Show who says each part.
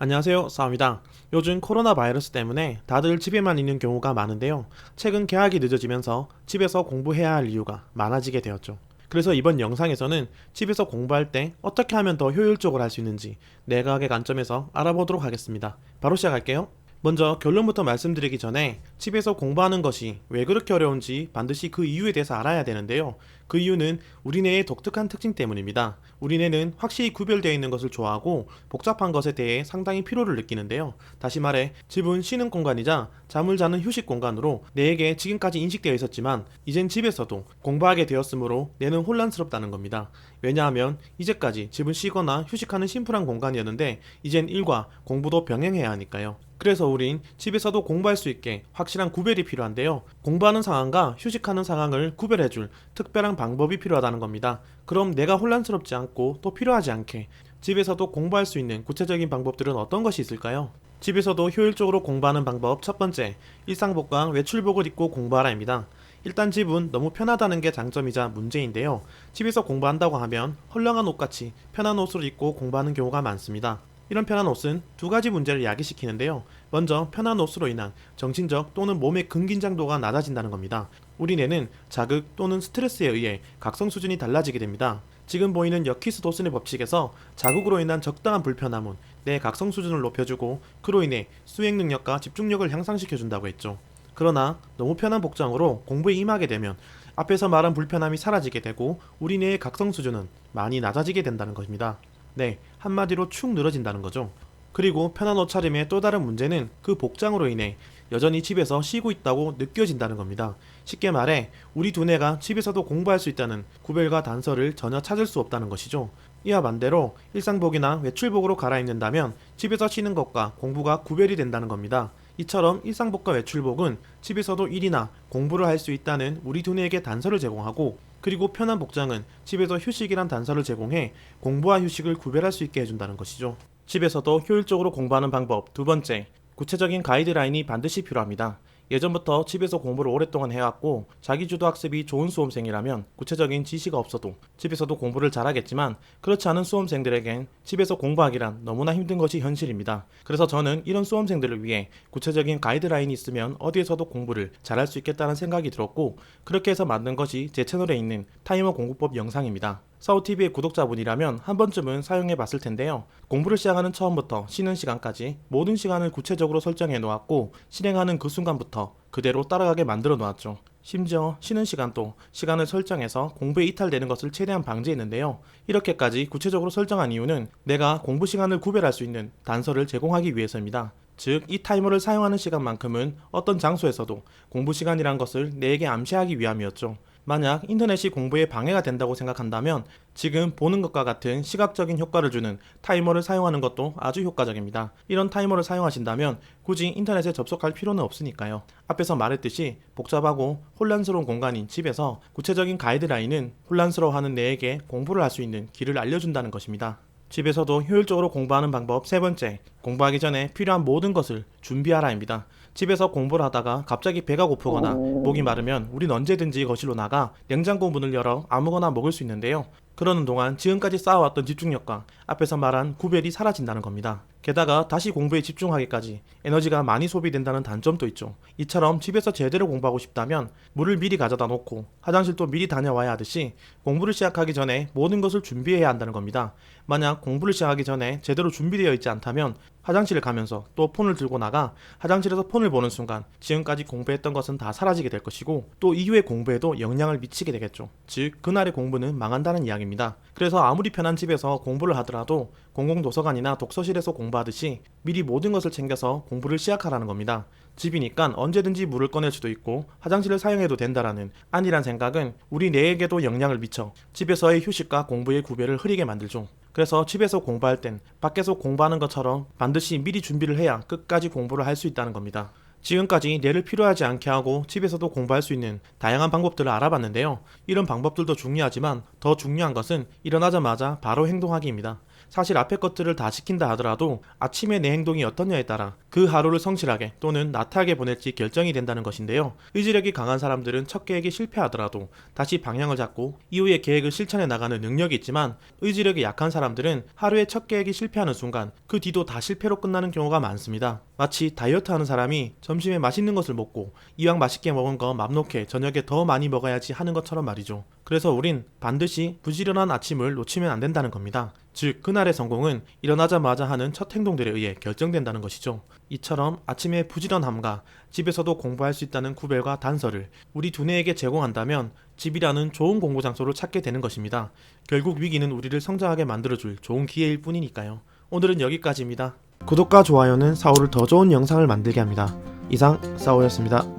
Speaker 1: 안녕하세요. 싸움이다. 요즘 코로나 바이러스 때문에 다들 집에만 있는 경우가 많은데요. 최근 개학이 늦어지면서 집에서 공부해야 할 이유가 많아지게 되었죠. 그래서 이번 영상에서는 집에서 공부할 때 어떻게 하면 더 효율적으로 할 수 있는지 내각의 관점에서 알아보도록 하겠습니다. 바로 시작할게요. 먼저 결론부터 말씀드리기 전에 집에서 공부하는 것이 왜 그렇게 어려운지 반드시 그 이유에 대해서 알아야 되는데요. 그 이유는 우리 뇌의 독특한 특징 때문입니다. 우리 뇌는 확실히 구별되어 있는 것을 좋아하고 복잡한 것에 대해 상당히 피로를 느끼는데요. 다시 말해 집은 쉬는 공간이자 잠을 자는 휴식 공간으로 뇌에게 지금까지 인식되어 있었지만 이젠 집에서도 공부하게 되었으므로 뇌는 혼란스럽다는 겁니다. 왜냐하면 이제까지 집은 쉬거나 휴식하는 심플한 공간이었는데 이젠 일과 공부도 병행해야 하니까요. 그래서 우린 집에서도 공부할 수 있게 확실한 구별이 필요한데요. 공부하는 상황과 휴식하는 상황을 구별해줄 특별한 방법이 필요하다는 겁니다. 그럼 내가 혼란스럽지 않고 또 필요하지 않게 집에서도 공부할 수 있는 구체적인 방법들은 어떤 것이 있을까요? 집에서도 효율적으로 공부하는 방법 첫 번째, 일상복과 외출복을 입고 공부하라입니다. 일단 집은 너무 편하다는 게 장점이자 문제인데요. 집에서 공부한다고 하면 헐렁한 옷같이 편한 옷을 입고 공부하는 경우가 많습니다. 이런 편한 옷은 두 가지 문제를 야기시키는데요. 먼저 편한 옷으로 인한 정신적 또는 몸의 근긴장도가 낮아진다는 겁니다. 우리 뇌는 자극 또는 스트레스에 의해 각성 수준이 달라지게 됩니다. 지금 보이는 여키스 도슨의 법칙에서 자극으로 인한 적당한 불편함은 내 각성 수준을 높여주고 그로 인해 수행 능력과 집중력을 향상시켜준다고 했죠. 그러나 너무 편한 복장으로 공부에 임하게 되면 앞에서 말한 불편함이 사라지게 되고 우리 뇌의 각성 수준은 많이 낮아지게 된다는 것입니다. 네, 한마디로 축 늘어진다는 거죠. 그리고 편한 옷차림의 또 다른 문제는 그 복장으로 인해 여전히 집에서 쉬고 있다고 느껴진다는 겁니다. 쉽게 말해 우리 두뇌가 집에서도 공부할 수 있다는 구별과 단서를 전혀 찾을 수 없다는 것이죠. 이와 반대로 일상복이나 외출복으로 갈아입는다면 집에서 쉬는 것과 공부가 구별이 된다는 겁니다. 이처럼 일상복과 외출복은 집에서도 일이나 공부를 할 수 있다는 우리 두뇌에게 단서를 제공하고 그리고 편한 복장은 집에서 휴식이란 단서를 제공해 공부와 휴식을 구별할 수 있게 해준다는 것이죠. 집에서도 효율적으로 공부하는 방법 두 번째, 구체적인 가이드라인이 반드시 필요합니다. 예전부터 집에서 공부를 오랫동안 해왔고 자기주도 학습이 좋은 수험생이라면 구체적인 지시가 없어도 집에서도 공부를 잘하겠지만 그렇지 않은 수험생들에겐 집에서 공부하기란 너무나 힘든 것이 현실입니다. 그래서 저는 이런 수험생들을 위해 구체적인 가이드라인이 있으면 어디에서도 공부를 잘할 수 있겠다는 생각이 들었고 그렇게 해서 만든 것이 제 채널에 있는 타이머 공부법 영상입니다. 사우TV의 구독자분이라면 한 번쯤은 사용해 봤을 텐데요. 공부를 시작하는 처음부터 쉬는 시간까지 모든 시간을 구체적으로 설정해 놓았고 실행하는 그 순간부터 그대로 따라가게 만들어 놓았죠. 심지어 쉬는 시간도 시간을 설정해서 공부에 이탈되는 것을 최대한 방지했는데요. 이렇게까지 구체적으로 설정한 이유는 내가 공부 시간을 구별할 수 있는 단서를 제공하기 위해서입니다. 즉, 이 타이머를 사용하는 시간만큼은 어떤 장소에서도 공부 시간이란 것을 내에게 암시하기 위함이었죠. 만약 인터넷이 공부에 방해가 된다고 생각한다면 지금 보는 것과 같은 시각적인 효과를 주는 타이머를 사용하는 것도 아주 효과적입니다. 이런 타이머를 사용하신다면 굳이 인터넷에 접속할 필요는 없으니까요. 앞에서 말했듯이 복잡하고 혼란스러운 공간인 집에서 구체적인 가이드라인은 혼란스러워하는 내에게 공부를 할 수 있는 길을 알려준다는 것입니다. 집에서도 효율적으로 공부하는 방법 세 번째, 공부하기 전에 필요한 모든 것을 준비하라입니다. 집에서 공부를 하다가 갑자기 배가 고프거나 목이 마르면 우린 언제든지 거실로 나가 냉장고 문을 열어 아무거나 먹을 수 있는데요. 그러는 동안 지금까지 쌓아왔던 집중력과 앞에서 말한 구별이 사라진다는 겁니다. 게다가 다시 공부에 집중하기까지 에너지가 많이 소비된다는 단점도 있죠. 이처럼 집에서 제대로 공부하고 싶다면 물을 미리 가져다 놓고 화장실도 미리 다녀와야 하듯이 공부를 시작하기 전에 모든 것을 준비해야 한다는 겁니다. 만약 공부를 시작하기 전에 제대로 준비되어 있지 않다면 화장실을 가면서 또 폰을 들고 나가 화장실에서 폰을 보는 순간 지금까지 공부했던 것은 다 사라지게 될 것이고 또 이후의 공부에도 영향을 미치게 되겠죠. 즉 그날의 공부는 망한다는 이야기입니다. 그래서 아무리 편한 집에서 공부를 하더라도 공공도서관이나 독서실에서 공부 하듯이 미리 모든 것을 챙겨서 공부를 시작하라는 겁니다. 집이니까 언제든지 물을 꺼낼 수도 있고 화장실을 사용해도 된다라는 안이란 생각은 우리 뇌에게도 영향을 미쳐 집에서의 휴식과 공부의 구별을 흐리게 만들죠. 그래서 집에서 공부할 땐 밖에서 공부하는 것처럼 반드시 미리 준비를 해야 끝까지 공부를 할 수 있다는 겁니다. 지금까지 뇌를 필요하지 않게 하고 집에서도 공부할 수 있는 다양한 방법들을 알아봤는데요. 이런 방법들도 중요하지만 더 중요한 것은 일어나자마자 바로 행동하기입니다. 사실 앞에 것들을 다 지킨다 하더라도 아침에 내 행동이 어떠냐에 따라 그 하루를 성실하게 또는 나태하게 보낼지 결정이 된다는 것인데요. 의지력이 강한 사람들은 첫 계획이 실패하더라도 다시 방향을 잡고 이후의 계획을 실천해 나가는 능력이 있지만 의지력이 약한 사람들은 하루에 첫 계획이 실패하는 순간 그 뒤도 다 실패로 끝나는 경우가 많습니다. 마치 다이어트 하는 사람이 점심에 맛있는 것을 먹고 이왕 맛있게 먹은 거 맘 놓게 저녁에 더 많이 먹어야지 하는 것처럼 말이죠. 그래서 우린 반드시 부지런한 아침을 놓치면 안 된다는 겁니다. 즉, 그날의 성공은 일어나자마자 하는 첫 행동들에 의해 결정된다는 것이죠. 이처럼 아침의 부지런함과 집에서도 공부할 수 있다는 구별과 단서를 우리 두뇌에게 제공한다면 집이라는 좋은 공부 장소를 찾게 되는 것입니다. 결국 위기는 우리를 성장하게 만들어줄 좋은 기회일 뿐이니까요. 오늘은 여기까지입니다. 구독과 좋아요는 사오를 더 좋은 영상을 만들게 합니다. 이상 사오였습니다.